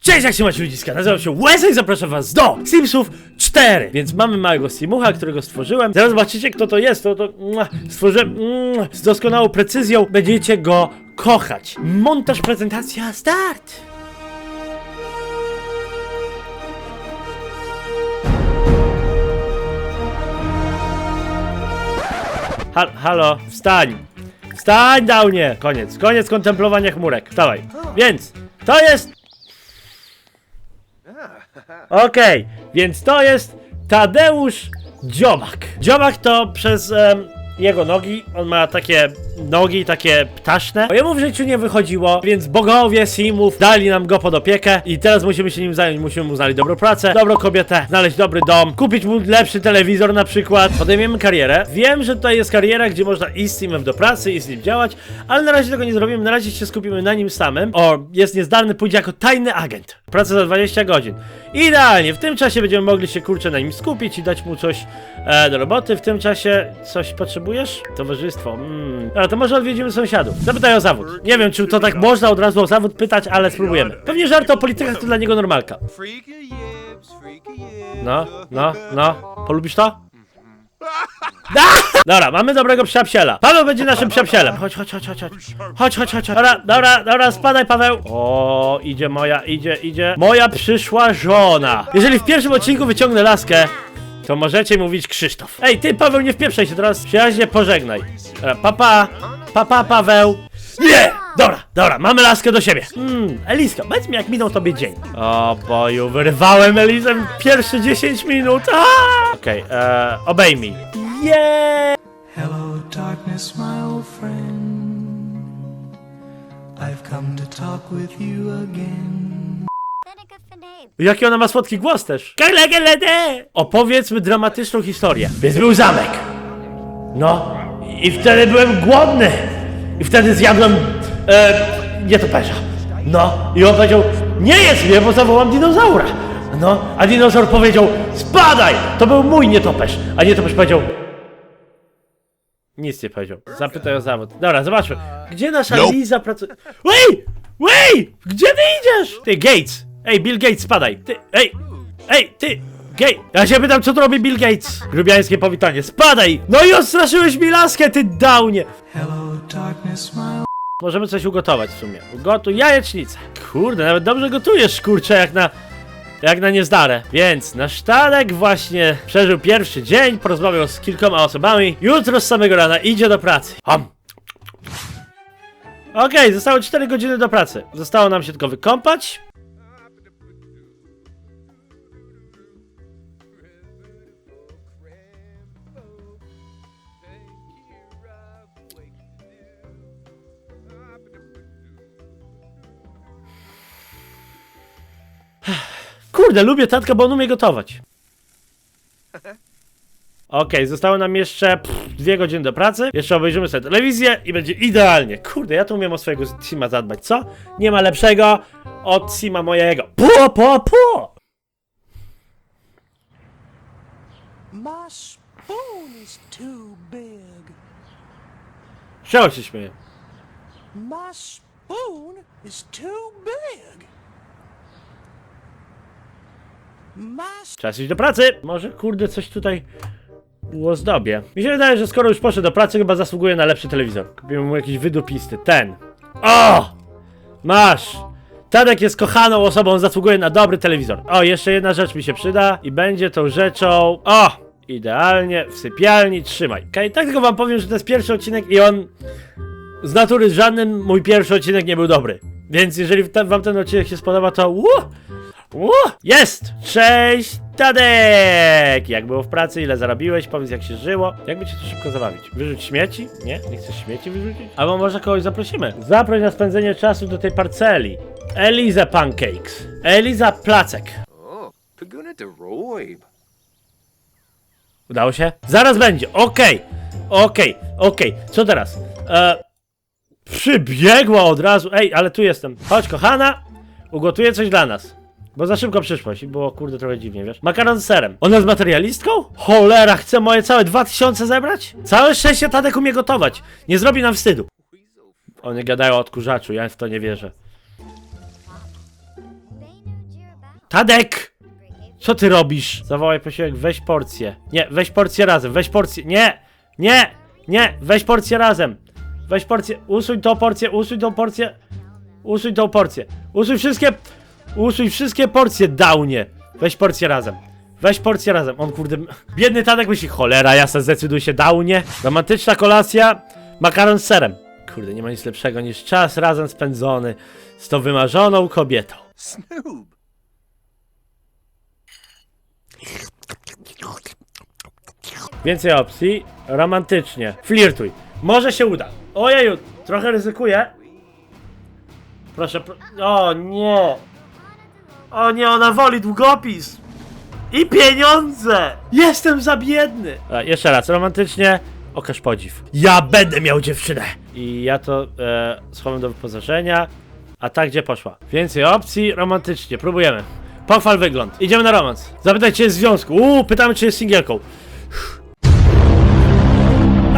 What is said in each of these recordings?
Cześć, jak się macie ludziska? Nazywam się i zapraszam was do Simsów 4 Więc mamy małego Simucha, którego stworzyłem Zaraz zobaczycie kto to jest, to, to stworzyłem mua, z doskonałą precyzją Będziecie go kochać Montaż, prezentacja, start! Hal halo, wstań! Wstań, Downie! Koniec, koniec kontemplowania chmurek. Wstawaj. Więc, to jest... Okej, więc to jest Tadeusz Dziobak. Dziobak to przez jego nogi, on ma takie nogi, takie ptaszne. Jemu w życiu nie wychodziło, więc bogowie Simów dali nam go pod opiekę i teraz musimy się nim zająć. Musimy mu znaleźć dobrą pracę, dobrą kobietę, znaleźć dobry dom, kupić mu lepszy telewizor na przykład. Podejmiemy karierę. Wiem, że tutaj jest kariera, gdzie można iść z Simem do pracy i z nim działać, ale na razie tego nie zrobimy, na razie się skupimy na nim samym. O, jest niezdalny, pójdzie jako tajny agent. Pracę za 20 godzin. Idealnie, w tym czasie będziemy mogli się kurczę na nim skupić i dać mu coś e, do roboty. W tym czasie coś potrzebujesz? Towarzystwo. Mm. Dobra, to może odwiedzimy sąsiadów. Zapytaj o zawód. Nie wiem, czy to tak można od razu o zawód pytać, ale spróbujemy. Pewnie żart o politykach to dla niego normalka. No, no, no. Polubisz to? Da! Dobra, mamy dobrego psiapsiela. Paweł będzie naszym psiapsielem. Chodź, chodź, chodź, chodź, chodź. Chodź, chodź, chodź. Dobra, dobra, dobra, spadaj, Paweł. O, idzie moja, idzie, idzie. Moja przyszła żona. Jeżeli w pierwszym odcinku wyciągnę laskę, to możecie mówić Krzysztof. Ej, ty, Paweł, nie wpieprzaj się teraz. Przyjaźnie pożegnaj. Dobra, papa, papa, Paweł. Nie! Dobra, dobra, mamy laskę do siebie. Hmm, Eliska, powiedz mi, jak minął tobie dzień. O boju, wyrwałem Elizę pierwsze 10 minut. Aaa! Okej, e, obejmij. Yeah! Hello, darkness, my old friend. I've come to talk with you again. Jaki ona ma słodki głos też. Kalegelede! Opowiedzmy dramatyczną historię. Więc był zamek. No, i wtedy byłem głodny. I wtedy zjadłem, e, nietoperza. No, i on powiedział, nie jedz mnie, bo zawołam dinozaura. No, a dinozaur powiedział, spadaj! To był mój nietoperz. A nietoperz powiedział, nic nie powiedział. Zapytaj o zawód. Dobra, zobaczmy. Gdzie nasza Liza pracuje? Ej! Ej! Gdzie ty idziesz? Ty, Gates! Ej, Bill Gates, spadaj! Ty, ej! Ej, ty! Gej! Ja się pytam, co tu robi Bill Gates? Grubiańskie powitanie. Spadaj! No i odstraszyłeś mi laskę, ty downie! Hello, darkness, my Możemy coś ugotować w sumie. Ugotuj jajecznicę. Kurde, nawet dobrze gotujesz, kurczę, jak na... Jak na niezdarę. Więc nasz Sztanek właśnie przeżył pierwszy dzień, porozmawiał z kilkoma osobami. Jutro z samego rana idzie do pracy. Hom. Okej, zostało 4 godziny do pracy. Zostało nam się tylko wykąpać. Kurde, lubię tatka, bo on umie gotować. Okej, zostało nam jeszcze pff, dwie godziny do pracy. Jeszcze obejrzymy sobie telewizję i będzie idealnie. Kurde, ja tu umiem o swojego Sima zadbać, co? Nie ma lepszego od Sima mojego. Po, po, po! My spoon is too big. Czego się śmieje? My spoon is too big. My Czas iść do pracy. Może kurde coś tutaj uozdobię. Mi się wydaje, że skoro już poszedł do pracy, chyba zasługuje na lepszy telewizor. Kupimy mu jakiś wydupisty. Ten. O! Masz! Tadek jest kochaną osobą, zasługuje na dobry telewizor. O, jeszcze jedna rzecz mi się przyda i będzie tą rzeczą... O! Idealnie, w sypialni, trzymaj. Okej, tak tylko wam powiem, że to jest pierwszy odcinek i on... Z natury żadnym mój pierwszy odcinek nie był dobry. Więc jeżeli wam ten odcinek się spodoba, to... Uh, Ło! Jest! Cześć, Tadek! Jak było w pracy, ile zarobiłeś? Powiedz, jak się żyło. Jakby cię to szybko zabawić? Wyrzuć śmieci? Nie? Nie chcesz śmieci wyrzucić? Albo może kogoś zaprosimy. Zaproś na spędzenie czasu do tej parceli. Eliza Pancakes. Eliza Placek. Paguna de Roib. Udało się? Zaraz będzie. Okej. Okej. Okej. Co teraz? E, przybiegła od razu. Ej, ale tu jestem. Chodź, kochana. Ugotuję coś dla nas. Bo za szybko przyszłaś i było kurde trochę dziwnie, wiesz? Makaron z serem. Ona jest materialistką? Cholera, chce moje całe 2000 zebrać? Całe szczęście Tadek umie gotować. Nie zrobi nam wstydu. Oni gadają o odkurzaczu, ja w to nie wierzę. Tadek! Co ty robisz? Zawołaj posiłek, weź porcję. Nie, weź porcję razem, weź porcję. Nie! Nie! Nie! Weź porcję razem! Weź porcję, usuń tą porcję, usuń tą porcję. Usuń tą porcję. Usuń wszystkie. Usuń wszystkie porcje, downie. Weź porcję razem. Weź porcję razem. On kurde. Biedny Tadek myśli, cholera, ja se zdecyduję się downie. Romantyczna kolacja, makaron z serem. Kurde, nie ma nic lepszego niż czas razem spędzony z tą wymarzoną kobietą. Snoob. Więcej opcji. Romantycznie. Flirtuj. Może się uda. Ojeju, trochę ryzykuję. Proszę, pro... O nie. O nie, ona woli długopis. I pieniądze. Jestem za biedny. A, jeszcze raz, romantycznie. Okaż podziw. Ja będę miał dziewczynę. I ja to e, schowam do wyposażenia. A ta gdzie poszła? Więcej opcji, romantycznie. Próbujemy. Pochwal wygląd. Idziemy na romans. Zapytaj, czy jest w związku. Uuu, pytamy, czy jest singielką.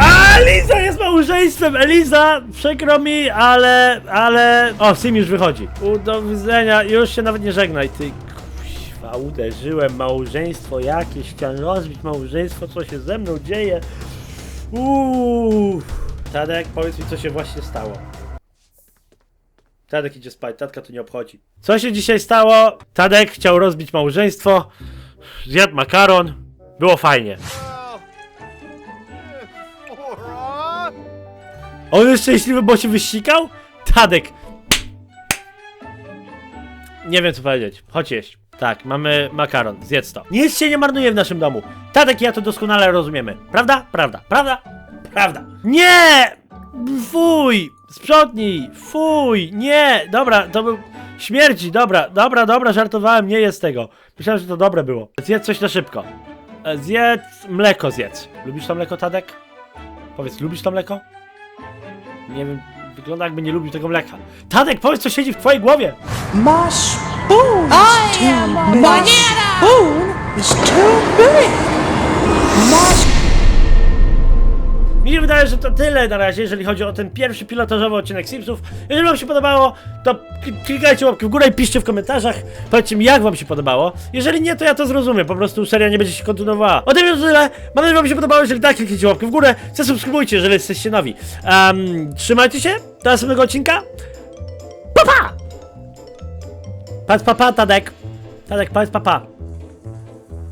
A, Eliza jest małżeństwem! Eliza, przykro mi, ale, ale... O, Sim już wychodzi. U, do widzenia, już się nawet nie żegnaj, ty... Kuźwa, uderzyłem małżeństwo jakieś, chciałem rozbić małżeństwo, co się ze mną dzieje? Uuu. Tadek, powiedz mi, co się właśnie stało. Tadek idzie spać, tatka to nie obchodzi. Co się dzisiaj stało? Tadek chciał rozbić małżeństwo, zjadł makaron, było fajnie. On jest szczęśliwy, bo się wysikał? Tadek! Nie wiem co powiedzieć. Chodź jeść. Tak, mamy makaron. Zjedz to. Nic się nie marnuje w naszym domu. Tadek i ja to doskonale rozumiemy. Prawda? Prawda. Prawda? Prawda. Nie! Fuj! Sprzątnij! Fuj! Nie! Dobra, to był... Śmierci, dobra, dobra, dobra, żartowałem, nie jest tego. Myślałem, że to dobre było. Zjedz coś na szybko. E, Zjedz mleko, zjedz. Lubisz to mleko, Tadek? Powiedz, lubisz to mleko? Nie wiem, wygląda jakby nie lubił tego mleka. Tadek, powiedz co siedzi w twojej głowie! My spoon is too big. My spoon is too big. Mi się wydaje, że to tyle na razie, jeżeli chodzi o ten pierwszy pilotażowy odcinek Simsów. Jeżeli wam się podobało, to kli- klikajcie łapkę w górę i piszcie w komentarzach. Powiedzcie mi, jak wam się podobało. Jeżeli nie, to ja to zrozumiem. Po prostu seria nie będzie się kontynuowała. Ode mnie to tyle. Mam nadzieję, że wam się podobało. Jeżeli tak, kliknijcie łapkę w górę. Zasubskrybujcie, jeżeli jesteście nowi. Um, trzymajcie się. Do następnego odcinka. Pa, pa! Patrz papa, Tadek. Tadek, powiedz papa.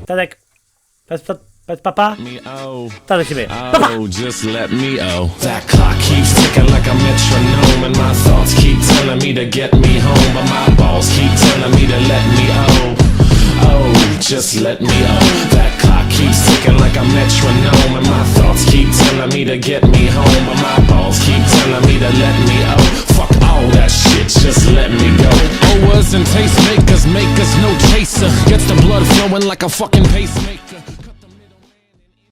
Tadek. Powiedz, pa- powiedz papa. me oh Tadek się myje. Papa! oh just let me oh that clock keeps ticking like a metronome and my thoughts keep telling me to get me home but my balls keep telling me to let me oh oh just let me oh that clock keeps ticking like a metronome and my thoughts keep telling me to get me home but my balls keep telling me to let me oh fuck all that shit just let me go. Oh, Owers and tastemakers make us no chaser. Gets the blood flowing like a fucking pacemaker